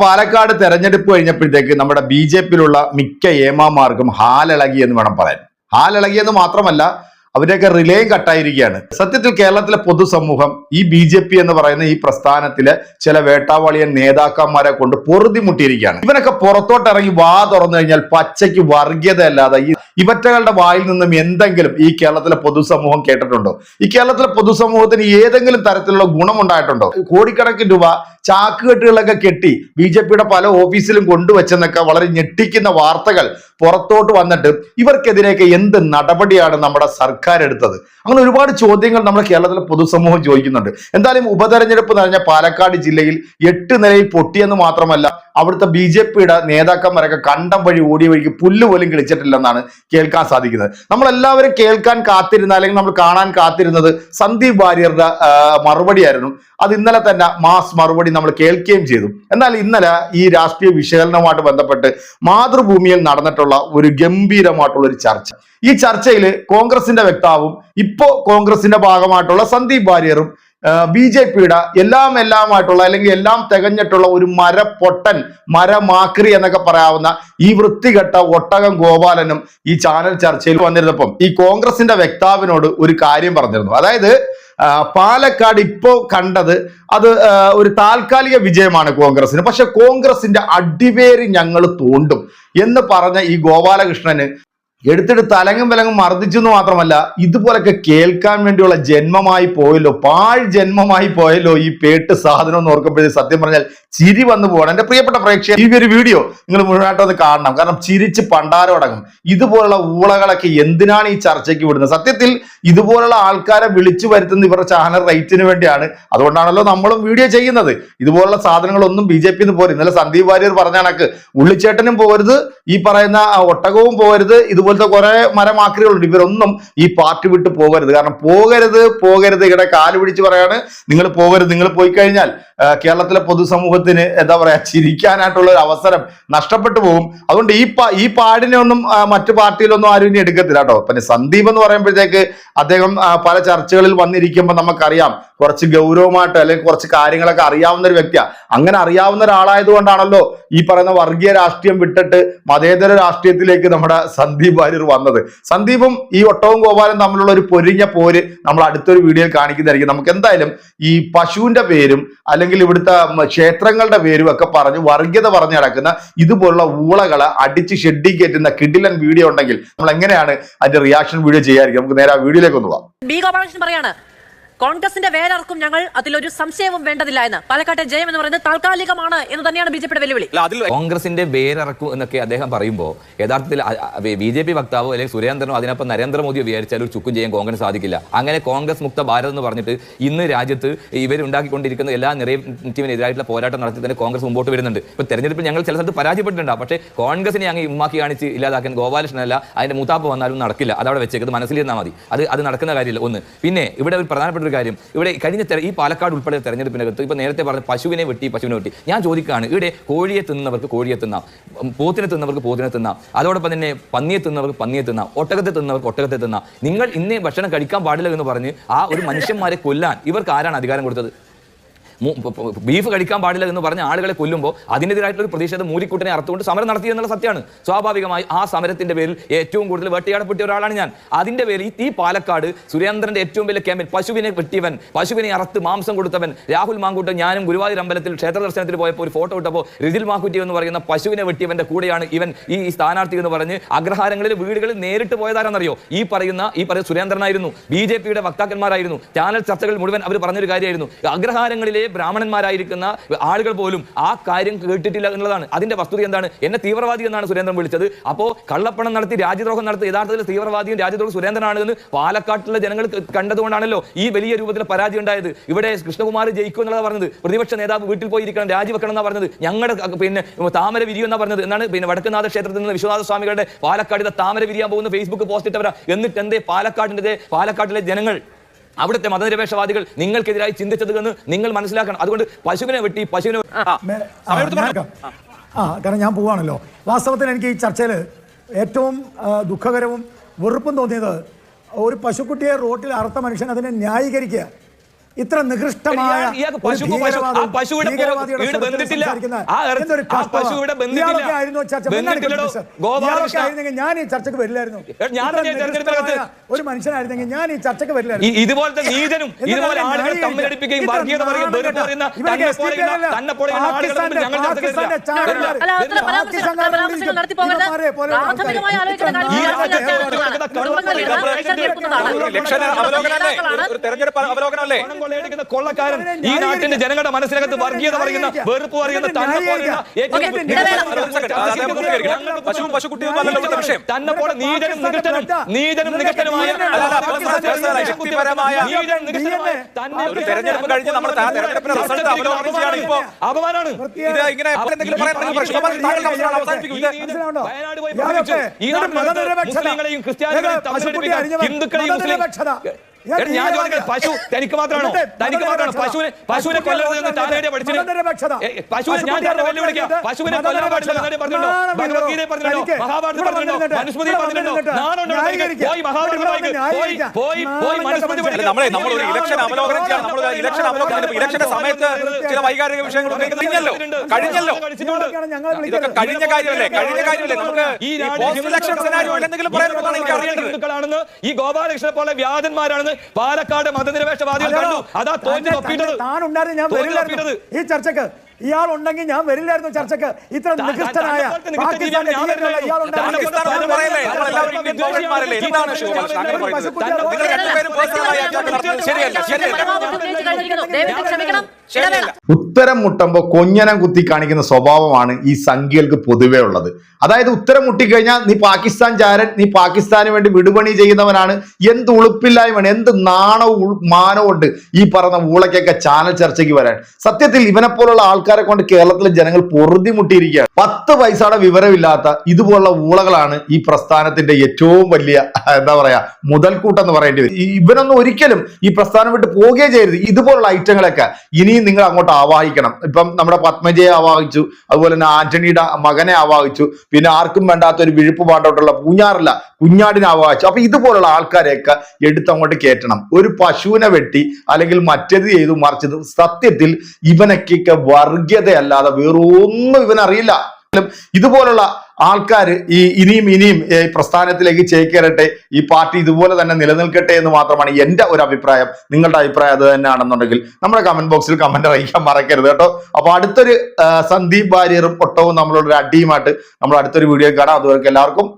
പാലക്കാട് തെരഞ്ഞെടുപ്പ് കഴിഞ്ഞപ്പോഴത്തേക്ക് നമ്മുടെ ബി ജെ പിയിലുള്ള മിക്ക ഏമാമാർക്കും ഹാലിളകി എന്ന് വേണം പറയാൻ. ഹാലിളകി എന്ന് മാത്രമല്ല അവരുടെയൊക്കെ റിലേയും കട്ടായിരിക്കുകയാണ് സത്യത്തിൽ കേരളത്തിലെ പൊതുസമൂഹം ഈ ബി ജെ പി എന്ന് പറയുന്ന ഈ പ്രസ്ഥാനത്തിലെ ചില വേട്ടാവാളിയൻ നേതാക്കന്മാരെ കൊണ്ട് പൊറുതി മുട്ടിയിരിക്കുകയാണ് ഇവനൊക്കെ പുറത്തോട്ട് ഇറങ്ങി വാ തുറന്നു കഴിഞ്ഞാൽ പച്ചയ്ക്ക് വർഗീയത അല്ലാതെ ഈ ഇവറ്റകളുടെ വായിൽ നിന്നും എന്തെങ്കിലും ഈ കേരളത്തിലെ പൊതുസമൂഹം കേട്ടിട്ടുണ്ടോ? ഈ കേരളത്തിലെ പൊതുസമൂഹത്തിന് ഏതെങ്കിലും തരത്തിലുള്ള ഗുണമുണ്ടായിട്ടുണ്ടോ? കോടിക്കണക്കിന് രൂപ ചാക്കുകെട്ടുകളൊക്കെ കെട്ടി ബി ജെ പിയുടെ പല ഓഫീസിലും കൊണ്ടുവച്ചെന്നൊക്കെ വളരെ ഞെട്ടിക്കുന്ന വാർത്തകൾ പുറത്തോട്ട് വന്നിട്ട് ഇവർക്കെതിരെയൊക്കെ എന്ത് നടപടിയാണ് നമ്മുടെ സർക്കാർ എടുത്തത് അങ്ങനെ ഒരുപാട് ചോദ്യങ്ങൾ നമ്മുടെ കേരളത്തിലെ പൊതുസമൂഹം ചോദിക്കുന്നുണ്ട്. എന്തായാലും ഉപതെരഞ്ഞെടുപ്പ് നിറഞ്ഞ പാലക്കാട് ജില്ലയിൽ എട്ട് നിലയിൽ പൊട്ടിയെന്ന് മാത്രമല്ല അവിടുത്തെ ബി ജെ പിയുടെ നേതാക്കന്മാരൊക്കെ കണ്ടം വഴി ഓടിയ വഴിക്ക് പുല്ല് പോലും കിളിച്ചിട്ടില്ലെന്നാണ് കേൾക്കാൻ സാധിക്കുന്നത്. നമ്മളെല്ലാവരും കേൾക്കാൻ കാത്തിരുന്ന അല്ലെങ്കിൽ നമ്മൾ കാണാൻ കാത്തിരുന്നത് സന്ദീപ് വാര്യറുടെ മറുപടിയായിരുന്നു. അത് ഇന്നലെ തന്നെ മാസ് മറുപടി നമ്മൾ കേൾക്കുകയും ചെയ്തു. എന്നാൽ ഇന്നലെ ഈ രാഷ്ട്രീയ വിശകലനവുമായിട്ട് ബന്ധപ്പെട്ട് മാതൃഭൂമിയിൽ നടന്നിട്ടുള്ള ഒരു ഗംഭീരമായിട്ടുള്ള ഒരു ചർച്ച. ഈ ചർച്ചയിൽ കോൺഗ്രസിന്റെ വ്യക്താവും ഇപ്പോ കോൺഗ്രസിന്റെ ഭാഗമായിട്ടുള്ള സന്ദീപ് വാര്യറും ബി ജെ പിയുടെ എല്ലാം എല്ലാമായിട്ടുള്ള അല്ലെങ്കിൽ എല്ലാം തികഞ്ഞിട്ടുള്ള ഒരു മരപ്പൊട്ടൻ മരമാക്രി എന്നൊക്കെ പറയാവുന്ന ഈ വൃത്തികെട്ട ഒട്ടകം ഗോപാലനും ഈ ചാനൽ ചർച്ചയിൽ വന്നിരുന്നപ്പം ഈ കോൺഗ്രസിന്റെ വക്താവിനോട് ഒരു കാര്യം പറഞ്ഞിരുന്നു. അതായത് പാലക്കാട് ഇപ്പോ കണ്ടത് അത് ഒരു താൽക്കാലിക വിജയമാണ് കോൺഗ്രസിന്. പക്ഷെ കോൺഗ്രസിന്റെ അടിവേര് ഞങ്ങൾ തോണ്ടും എന്ന് പറഞ്ഞ ഈ ഗോപാലകൃഷ്ണന് എടുത്തിട്ട് തലങ്ങും വിലങ്ങും മർദ്ദിച്ചു എന്ന് മാത്രമല്ല ഇതുപോലൊക്കെ കേൾക്കാൻ വേണ്ടിയുള്ള ജന്മമായി പോയല്ലോ പാഴ് ജന്മമായി പോയല്ലോ ഈ പേട്ട് സാധനം എന്ന് ഓർക്കുമ്പോഴേ സത്യം പറഞ്ഞാൽ ചിരി വന്നു പോകണം എന്റെ പ്രിയപ്പെട്ട പ്രേക്ഷകർ ഈ ഒരു വീഡിയോ നിങ്ങൾ മുഴുവനായിട്ടൊന്ന് കാണണം. കാരണം ചിരിച്ച് പണ്ടാരമടങ്ങും ഇതുപോലുള്ള ഊളകളൊക്കെ എന്തിനാണ് ഈ ചർച്ചയ്ക്ക് വിടുന്നത്? സത്യത്തിൽ ഇതുപോലുള്ള ആൾക്കാരെ വിളിച്ചു വരുത്തുന്ന ഇവരുടെ ചാനൽ റേറ്റിന് വേണ്ടിയാണ്. അതുകൊണ്ടാണല്ലോ നമ്മളും വീഡിയോ ചെയ്യുന്നത്. ഇതുപോലുള്ള സാധനങ്ങളൊന്നും ബി ജെ പി പോരും. സന്ദീപ് വാര്യർ പറഞ്ഞ കണക്ക് ഉള്ളിച്ചേട്ടനും പോരുത് ഈ പറയുന്ന ഒട്ടകവും ഒട്ടകവും പോകരുത് ഇതുപോലത്തെ കുറെ മരമാക്രികളുണ്ട്. ഇവരൊന്നും ഈ പാർട്ടി വിട്ട് പോകരുത്. കാരണം പോകരുത് പോകരുത് ഇവിടെ കാൽ പിടിച്ച് പറയാണ്. നിങ്ങൾ പോകരുത്. നിങ്ങൾ പോയി കഴിഞ്ഞാൽ കേരളത്തിലെ പൊതുസമൂഹത്തിന് എന്താ പറയാ ചിരിക്കാനായിട്ടുള്ള ഒരു അവസരം നഷ്ടപ്പെട്ടു പോകും. അതുകൊണ്ട് ഈ ഈ പാടിനെ ഒന്നും മറ്റു പാർട്ടിയിലൊന്നും ആരും ഇനി എടുക്കത്തില്ല കേട്ടോ. പിന്നെ സന്ദീപ് എന്ന് പറയുമ്പോഴത്തേക്ക് അദ്ദേഹം പല ചർച്ചകളിൽ വന്നിരിക്കുമ്പോൾ നമുക്കറിയാം. കുറച്ച് ഗൗരവമായിട്ട് അല്ലെങ്കിൽ കുറച്ച് കാര്യങ്ങളൊക്കെ അറിയാവുന്ന ഒരു വ്യക്തിയാണ് അങ്ങനെ അറിയാവുന്ന ഒരാളായത് കൊണ്ടാണല്ലോ ഈ പറയുന്ന വർഗീയ രാഷ്ട്രീയം വിട്ടിട്ട് മതേതര രാഷ്ട്രീയത്തിലേക്ക് നമ്മുടെ സന്ദീപ് വാര്യർ വന്നത്. സന്ദീപും ഈ ഒട്ടവും ഗോപാലും തമ്മിലുള്ള ഒരു പൊരിഞ്ഞ പോര് നമ്മൾ അടുത്തൊരു വീഡിയോയിൽ കാണിക്കുന്നതായിരിക്കും. നമുക്ക് എന്തായാലും ഈ പശുവിന്റെ പേരും അല്ലെങ്കിൽ ഇവിടുത്തെ ക്ഷേത്രങ്ങളുടെ പേരും ഒക്കെ പറഞ്ഞ് വർഗീയത പറഞ്ഞു നടക്കുന്ന ഇതുപോലുള്ള ഊളകളെ അടിച്ച് ഷെഡി കയറ്റുന്ന കിഡിലൻ വീഡിയോ ഉണ്ടെങ്കിൽ നമ്മൾ എങ്ങനെയാണ് അതിന്റെ റിയാക്ഷൻ വീഡിയോ ചെയ്യാതിരിക്കും നമുക്ക് നേരെ ആ വീഡിയോയിലേക്ക് ഒന്ന് പോവാം. ബി ഗോപാലകൃഷ്ണൻ പറയാണ് കോൺഗ്രസിന്റെ വേരർക്കും ഞങ്ങൾ അതിലൊരു സംശയവും വേണ്ടതില്ല എന്ന്. പാലക്കാട്ടെ ജയം എന്ന് പറയുന്നത് താൽക്കാലികമാണ് എന്ന് തന്നെയാണ് ബി ജെ പിയുടെ വെല്ലുവിളി. അല്ല അതിൽ കോൺഗ്രസിന്റെ വേരറക്കും എന്നൊക്കെ അദ്ദേഹം പറയുമ്പോൾ യഥാർത്ഥത്തിൽ ബി ജെ പി വക്താവോ അല്ലെങ്കിൽ സുരേന്ദ്രനോ അതിനൊപ്പം നരേന്ദ്രമോദിയോ വിചാരിച്ചാൽ ഒരു ചുക്കും ചെയ്യാൻ കോൺഗ്രസ് സാധിക്കില്ല. അങ്ങനെ കോൺഗ്രസ് മുക്ത ഭാരത് എന്ന് പറഞ്ഞിട്ട് ഇന്ന് രാജ്യത്ത് ഇവരുണ്ടാക്കിക്കൊണ്ടിരിക്കുന്ന എല്ലാ നിറയത്തിനെതിരായിട്ടുള്ള പോരാട്ടം നടത്തി തന്നെ കോൺഗ്രസ് മുമ്പോട്ട് വരുന്നുണ്ട്. ഇപ്പൊ തെരഞ്ഞെടുപ്പിൽ ഞങ്ങൾ ചില സ്ഥലത്ത് പരാജയപ്പെട്ടിട്ടുണ്ട്. പക്ഷേ കോൺഗ്രസിനെ അങ്ങ് ഉമ്മാക്കി കാണിച്ച് ഇല്ലാതാക്കാൻ ഗോപാലകൃഷ്ണനല്ല അതിന്റെ മൂത്താപ്പ് വന്നാലും നടക്കില്ല. അതവിടെ വെച്ചേക്കുന്നത് മനസ്സിലിരുന്നാൽ മതി. അത് അത് നടക്കുന്ന കാര്യമില്ല. ഒന്ന്. പിന്നെ ഇവിടെ ഒരു പ്രധാനപ്പെട്ട ഒരു കാര്യം. ഇവിടെ കഴിഞ്ഞ ഈ പാലക്കാട് ഉൾപ്പെടെ തെരഞ്ഞെടുപ്പിനകത്ത് ഇപ്പൊ നേരത്തെ പറഞ്ഞ പശുവിനെ വെട്ടി പശുവിനെ വെട്ടി. ഞാൻ ചോദിക്കുകയാണ് ഇവിടെ കോഴിയെ തിന്നവർക്ക് കോഴിയെ തിന്നാം. പോത്തിനെ തിന്നവർക്ക് പോത്തിനെ തിന്നാം. അതോടൊപ്പം തന്നെ പന്നിയെ തിന്നവർക്ക് പന്നിയെ തിന്നാം. ഒട്ടകത്തെ തിന്നവർക്ക് ഒട്ടകത്തെ തിന്നാം. നിങ്ങൾ ഇന്നേ ഭക്ഷണം കഴിക്കാൻ പാടില്ല എന്ന് പറഞ്ഞ് ആ ഒരു മനുഷ്യന്മാരെ കൊല്ലാൻ ഇവർക്ക് ആരാണ് അധികാരം കൊടുത്തത്? ബീഫ് കഴിക്കാൻ പാടില്ല എന്ന് പറഞ്ഞ ആളുകളെ കൊല്ലുമ്പോൾ അതിനെതിരായിട്ടുള്ള പ്രതിഷേധം മൂലിക്കൂട്ടിനെ അറുത്തുകൊണ്ട് സമരം നടത്തി എന്നുള്ള സത്യമാണ്. സ്വാഭാവികമായി ആ സമരത്തിന്റെ പേരിൽ ഏറ്റവും കൂടുതൽ വെട്ടിയാടപ്പെട്ടിയ ഒരാളാണ് ഞാൻ. അതിന്റെ പേരിൽ ഈ- പാലക്കാട് സുരേന്ദ്രന്റെ ഏറ്റവും വലിയ ക്യാമ്പിൽ പശുവിനെ വെട്ടിയവൻ പശുവിനെ അറുത്ത് മാംസം കൊടുത്തവൻ രാഹുൽ മാങ്കൂട്ടൻ ഞാനും ഗുരുവായൂർ അമ്പലത്തിൽ ക്ഷേത്ര ദർശനത്തിൽ പോയപ്പോൾ ഒരു ഫോട്ടോ ഇട്ടപ്പോൾ റിജിൽ മാക്കുറ്റി എന്ന് പറയുന്ന പശുവിനെ വെട്ടിയവന്റെ കൂടെയാണ് ഇവൻ ഈ സ്ഥാനാർത്ഥി എന്ന് പറഞ്ഞ് അഗ്രഹാരങ്ങളിൽ വീടുകളിൽ നേരിട്ട് പോയതാരെന്നറിയോ? ഈ പറയുന്ന ഈ പറയുന്ന സുരേന്ദ്രനായിരുന്നു. ബി ജെ പിയുടെ വക്താക്കന്മാരായിരുന്നു. ചാനൽ ചർച്ചകൾ മുഴുവൻ അവർ പറഞ്ഞൊരു കാര്യമായിരുന്നു. അഗ്രഹാരങ്ങളിലെ ബ്രാഹ്മണന്മാരായിരിക്കുന്ന ആളുകൾ പോലും ആ കാര്യം കേട്ടിട്ടില്ല എന്നുള്ളതാണ്. അതിന്റെ വസ്തുത എന്താണ്? എന്നെ തീവ്രവാദി എന്നാണ് സുരേന്ദ്രൻ വിളിച്ചത്. അപ്പോൾ കള്ളപ്പണം നടത്തി രാജ്യദ്രോഹം നടത്തി യഥാർത്ഥത്തിൽ തീവ്രവാദിയും രാജ്യദ്രോഹം സുരേന്ദ്രനാണെന്ന് പാലക്കാട്ടിലെ ജനങ്ങൾ കണ്ടതുകൊണ്ടാണല്ലോ ഈ വലിയ രൂപത്തിൽ പരാജയം ഉണ്ടായത്. ഇവിടെ കൃഷ്ണകുമാർ ജയിക്കും എന്നുള്ളത് പറഞ്ഞത്. പ്രതിപക്ഷ നേതാവ് വീട്ടിൽ പോയിരിക്കണം രാജിവെക്കണം എന്നാണ് പറഞ്ഞത്. ഞങ്ങളുടെ പിന്നെ താമര വിരിയും എന്നാ പറഞ്ഞത്. എന്നാണ് പിന്നെ വടക്കുന്നാഥ ക്ഷേത്രത്തിൽ നിന്ന് വിശ്വനാഥ സ്വാമികളുടെ പാലക്കാടിന്റെ താമര വിരിയാൻ പോകുന്ന ഫേസ്ബുക്ക് പോസ്റ്റ് ഇട്ടവരാ. എന്നിട്ട് എന്തേ പാലക്കാടിന്റെ പാലക്കാട്ടിലെ ജനങ്ങൾ അവിടുത്തെ മതനിരപേക്ഷവാദികൾ നിങ്ങൾക്കെതിരായി ചിന്തിച്ചത് എന്ന് നിങ്ങൾ മനസ്സിലാക്കണം. അതുകൊണ്ട് പശുവിനെ വെട്ടി പശുവിനെ ആ, കാരണം ഞാൻ പോവാണല്ലോ. വാസ്തവത്തിൽ എനിക്ക് ഈ ചർച്ചയിൽ ഏറ്റവും ദുഃഖകരവും വെറുപ്പും തോന്നിയത് ഒരു പശുക്കുട്ടിയെ റോട്ടിൽ അറുത്ത മനുഷ്യൻ അതിനെ ന്യായീകരിക്കുക. ഇത്ര നികൃഷ്ടമായ ഞാൻ ഈ ചർച്ചക്ക് വരില്ലായിരുന്നു ഞാൻ തന്നെ തെരഞ്ഞെടുപ്പിനകത്ത് ഒരു മനുഷ്യനായിരുന്നെങ്കിൽ ഞാൻ ഈ ചർച്ചക്ക് വരില്ലായിരുന്നു ഇതുപോലത്തെ നീചനും ഇതുപോലെ. തമ്മിലടിപ്പിക്കുകയും വർഗീയത പറയുന്ന അവലോകനമല്ലേ ഒരു തെരഞ്ഞെടുപ്പ് അവലോകനമല്ലേ പണം കൊള്ളയടിക്കുന്ന കൊള്ളക്കാരൻ ഈ നാട്ടിന്റെ ജനങ്ങളുടെ മനസ്സിനകത്ത് വർഗീയത പറയുന്ന വെറുപ്പ് പറയുന്ന തന്നെ പോലെയുള്ള. തന്നെ പോലെ നീചനും നികട്ടനും നീചനും നികട്ടനുമായ തെരഞ്ഞെടുപ്പ് കഴിഞ്ഞ് നമ്മൾ ഇത് ഇങ്ങനെ വയനാട് പോയി ഈ. മുസ്ലിങ്ങളെയും ക്രിസ്ത്യാനികളെയും ഹിന്ദുക്കളെയും മുസ്ലിം ഞാൻ ചോദിക്കട്ടെ പശു തനിക്ക് മാത്രമാണോ? തനിക്ക് മാത്രമാണോ? പശുവിനെ പശുവിനെ കൊല്ലരുത് എന്ന് താനേടെ പഠിച്ചത് പശുവിനെ ഞാൻ വെല്ലുവിളിക്കാം. പശുവിനെ കൊല്ലാൻ പാടില്ല നാണുണ്ടോ പോയി പോയി മനുസ്മൃതി നമ്മളെ നമ്മളൊരു ഇലക്ഷൻ അവലോകനം ചെയ്യാൻ നമ്മൾ ഇലക്ഷൻ അവലോകനം ഇലക്ഷന്റെ സമയത്ത് ചില വൈകാരിക വിഷയങ്ങൾ കഴിഞ്ഞല്ലോ. കഴിഞ്ഞല്ലോ ഇതൊക്കെ കഴിഞ്ഞ കാര്യമല്ലേ? കഴിഞ്ഞ കാര്യമല്ലേ? നമുക്ക് ഈ പോസ്റ്റ് ഇലക്ഷൻ സെനാരിയോയിൽ എന്തെങ്കിലും പറയാൻ എനിക്ക് അറിയേണ്ടത് ഹിന്ദുക്കളാണെന്ന് ഈ ഗോപാലകൃഷ്ണനെ പോലെ വ്യാജന്മാരാണെന്ന് പാലക്കാട് മതനിരപേക്ഷവാദികൾ കണ്ടു അതാ തോന്നി ഞാൻ വരില്ലായിരുന്നു ഈ ചർച്ചക്ക് ഇയാൾ ഉണ്ടെങ്കിൽ ഞാൻ വരില്ലായിരുന്നു ചർച്ചക്ക് ഇത്ര നികൃഷ്ടനായ. പാകിസ്ഥാൻ ഉത്തരം മുട്ടുമ്പോൾ കൊഞ്ഞനം കുത്തി കാണിക്കുന്ന സ്വഭാവമാണ് ഈ സംഖ്യകൾക്ക് പൊതുവേ ഉള്ളത്. അതായത് ഉത്തരം മുട്ടിക്കഴിഞ്ഞാൽ നീ പാകിസ്ഥാൻ ചാരൻ നീ പാകിസ്ഥാന് വേണ്ടി വിടുപണി ചെയ്യുന്നവനാണ്. എന്ത് ഉളുപ്പില്ലായ്മയാണ് എന്ത് നാണവും ഉൾ- മാനവും ഉണ്ട് ഈ പറഞ്ഞ ഊളക്കൊക്കെ ചാനൽ ചർച്ചയ്ക്ക് വരാൻ. സത്യത്തിൽ ഇവനെ പോലുള്ള ആൾക്കാരെ കൊണ്ട് കേരളത്തിലെ ജനങ്ങൾ പൊറുതി മുട്ടിയിരിക്കുകയാണ് പത്ത് പൈസയുടെ വിവരമില്ലാത്ത ഇതുപോലുള്ള ഊളകളാണ് ഈ പ്രസ്ഥാനത്തിന്റെ ഏറ്റവും വലിയ എന്താ പറയാ മുതൽക്കൂട്ടെന്ന് പറയേണ്ടി വരും. ഇവനൊന്നും ഒരിക്കലും ഈ പ്രസ്ഥാനം വിട്ട് പോവുകയേ ചെയ്യരുത്. ഇതുപോലുള്ള ഐറ്റങ്ങളൊക്കെ ഇനിയും നിങ്ങൾ അങ്ങോട്ട് ആവാഹിക്കണം. ഇപ്പം നമ്മുടെ പത്മജയെ ആവാഹിച്ചു അതുപോലെ തന്നെ ആന്റണിയുടെ മകനെ ആവാഹിച്ചു പിന്നെ ആർക്കും വേണ്ടാത്ത ഒരു വിഴുപ്പ് പാട്ടോട്ടുള്ള പൂഞ്ഞാറില്ല കുഞ്ഞാടിനെ ആവാഹിച്ചു. അപ്പൊ ഇതുപോലുള്ള ആൾക്കാരെയൊക്കെ എടുത്ത് അങ്ങോട്ട് കയറ്റണം. ഒരു പശുവിനെ വെട്ടി അല്ലെങ്കിൽ മറ്റേത് ചെയ്തു മറിച്ചത് സത്യത്തിൽ ഇവനൊക്കെ വർഗീയതയല്ലാതെ വേറൊന്നും ഇവനറിയില്ല. ഇതുപോലുള്ള ആൾക്കാർ ഈ ഇനിയും ഇനിയും ഈ പ്രസ്ഥാനത്തിലേക്ക് ചേക്കേറട്ടെ ഈ പാർട്ടി ഇതുപോലെ തന്നെ നിലനിൽക്കട്ടെ എന്ന് മാത്രമാണ് എന്റെ ഒരു അഭിപ്രായം. നിങ്ങളുടെ അഭിപ്രായം അത് തന്നെയാണെന്നുണ്ടെങ്കിൽ നമ്മുടെ കമന്റ് ബോക്സിൽ കമന്റ് അറിയിക്കാൻ മറക്കരുത് കേട്ടോ. അപ്പോൾ അടുത്തൊരു സന്ദീപ് ഭാര്യറും ഒട്ടവും നമ്മളോടൊരു അടിയുമായിട്ട് നമ്മൾ അടുത്തൊരു വീഡിയോ കാണാം. അതുവരെ എല്ലാവർക്കും